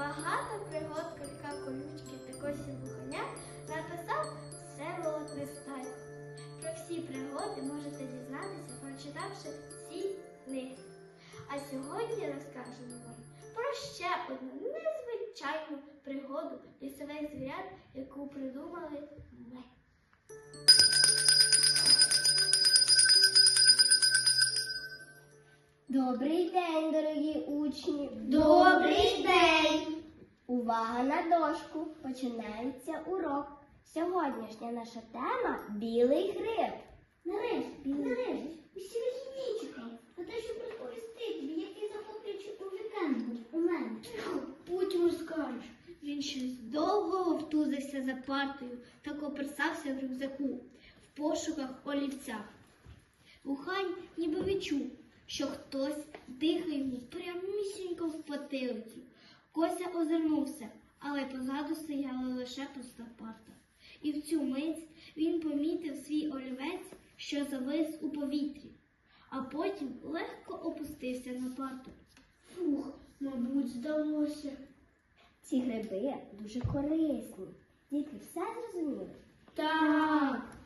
Багато пригод Колька колючки та косівого коня написав Всеволод Нестайко. Про всі пригоди можете дізнатися, прочитавши ці книги. А сьогодні розкажемо вам про ще одну незвичайну пригоду лісових звірят, яку придумали ми. Добрий день, дорогі учні! Добрий день! Увага на дошку! Починається урок. Сьогоднішня наша тема білий гриб. Нарешті, нарешті, усі вихідні чекали. А те, щоб розповісти тобі, який захоплюючий вікенд був у мене. Потім скажеш. Він щось довго вовтузився за партою та коперсався в рюкзаку в пошуках олівця. Вухань ніби відчув, що хтось дихає йому прямісінько в потилицю. Кося озирнувся, але позаду стояла лише пуста парта. І в цю мить він помітив свій олівець, що завис у повітрі, а потім легко опустився на парту. Фух, мабуть, здалося. Ці гриби дуже корисні. Діти все зрозуміли? Так.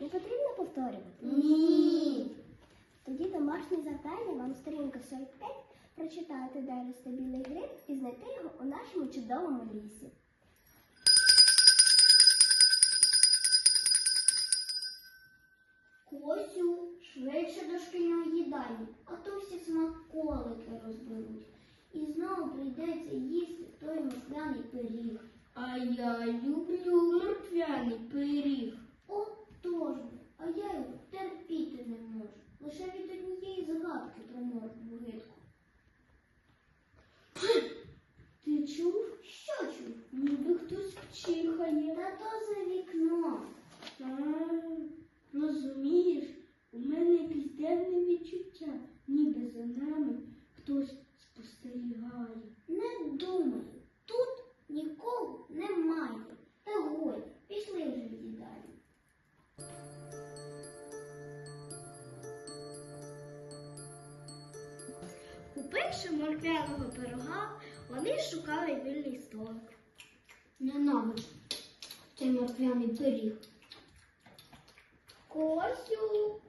Не потрібно повторювати? Ні. Тоді домашнє завдання вам сторінка 45 прочитати, де росте білий гриб і знайти його у нашому чудовому лісі. Косю, швидше до шкільної їдальні, а то всі смаколики розберуть. І знову прийдеться їсти той морквяний пиріг. А я люблю морквяний пиріг. О, тож, би, а я його терпіти не можу. Лише від однієї згадки про моркву гидку. Ти чув? Що чув? Ніби хтось чихає. Та то за вікном. А, розумієш, у мене якесь дивне відчуття, ніби за нами хтось спостерігає. Не думаю, тут нікого немає. Та годі, пішли вже їдальню. Купивши морквяного пирога, вони шукали вільний столик. Ненавиджу цей морквяний пиріг. Косю,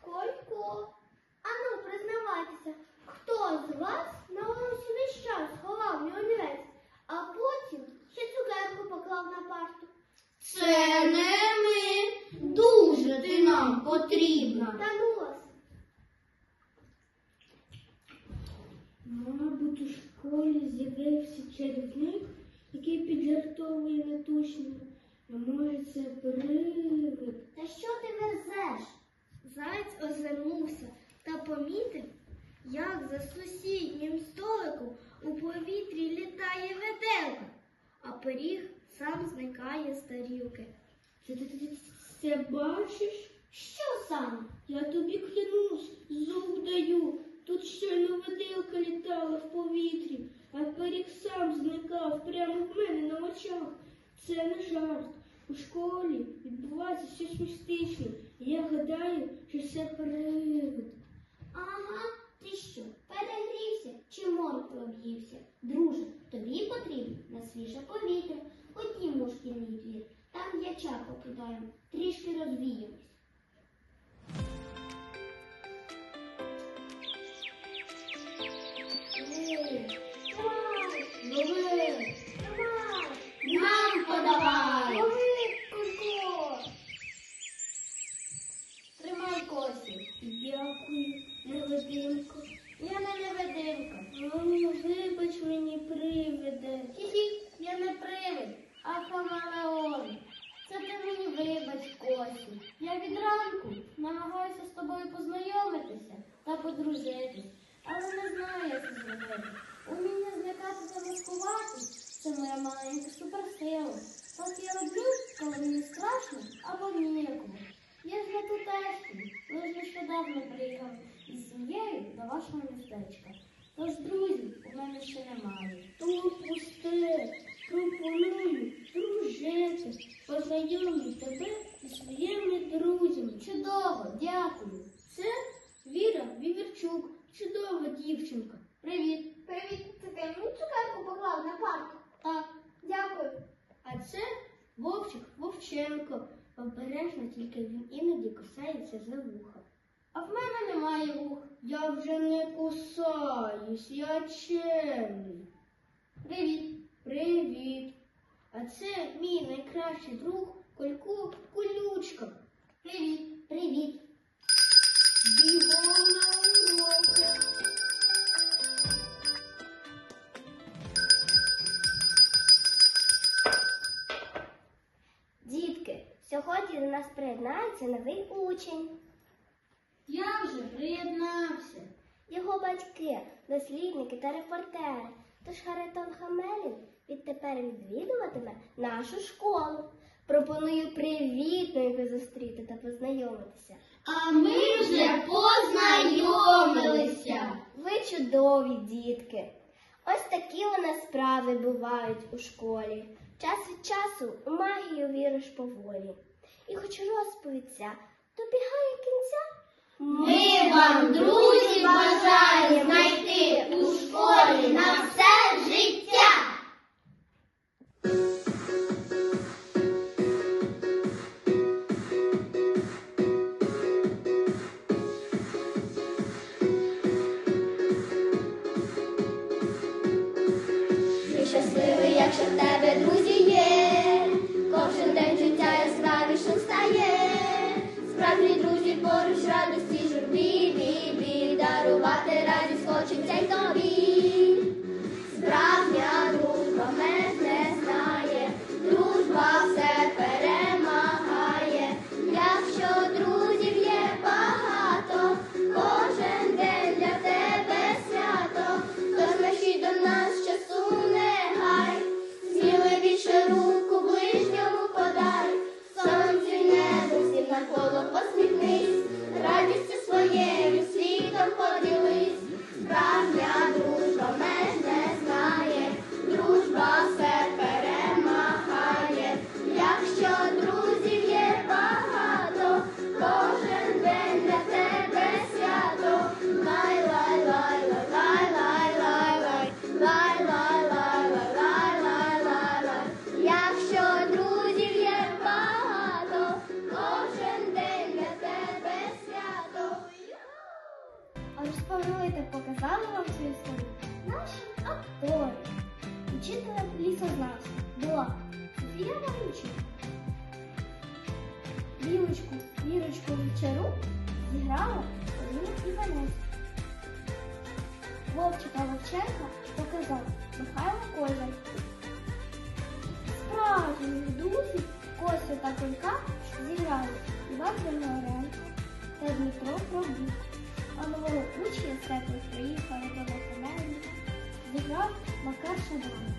Колько, ану, признавайтеся, хто з вас на уроці весь час ховав мій олівець, а потім ще цукерку поклав на парту? Це не ми. Дуже ти нам потрібна. Та ну школі з'явився чарівник, який піджартовує неточними. А може це привид? Та що ти верзеш? Заєць озирнувся та помітив, як за сусіднім столиком у повітрі літає веделка, а пиріг сам зникає з тарілки. Ти, ти, ти це бачиш? Що саме? Я тобі клянусь, зуб даю. Тут щойно веделка літала в повітрі, пиріг сам зникав прямо в мене на очах. Це не жарт. У школі відбувається щось містичне. Я гадаю, що це привид. Ага, ти що, перегрівся чи моркви об'ївся? Друже, тобі потрібно на свіже повітря. Ходімо у шкільний двір. Там м'яча покидаємо, трішки розвіємось. Від ранку намагаюся з тобою познайомитися та подружитись, але не знаю, як це зробити. Уміння злякати та маскувати – це моя маленька суперсила. Так я роблю, коли мені страшно або ніяково. Я ж не тутешній, лише нещодавно приїхав із сім'єю до вашого містечка. Тож друзів у мене ще немає. Тому пусти, пропоную дружити, познайомлю тебе зі своїми друзями. Чудово, дякую. Це Віра Віверчук, чудова дівчинка. Привіт. Привіт, це ти мені цукерку поклав на парту? Так. Дякую. А це Вовчик Вовченко. Обережно, тільки він іноді кусається за вуха. А в мене немає вух. Я вже не кусаюсь, я чемний. Привіт. Привіт. А це мій найкращий друг сьогодні до нас приєднається новий учень. Я вже приєднався. Його батьки, дослідники та репортери. Тож Харитон Хамелін відтепер відвідуватиме нашу школу. Пропоную привітно його зустріти та познайомитися. А ми вже познайомилися. Ви чудові дітки. Ось такі у нас справи бувають у школі. Час від часу у магію віриш поволі. І хоч розповідця, добігає кінця. Ми вам, друзі, бажаємо знайти у школі на показали вам цю історію наші актори. Учителя лісознавця була Софія Маручик. Білочку, Вірочку Вівчару зіграла Поліна Іванець. Вовчика Вовченка показав Михайло Козак. Справжніх друзів Костю та Колька зіграли Іван Григоренко та Дмитро Пробук. А теплих країв Харитона Хамелі зіграв Макар Шадан.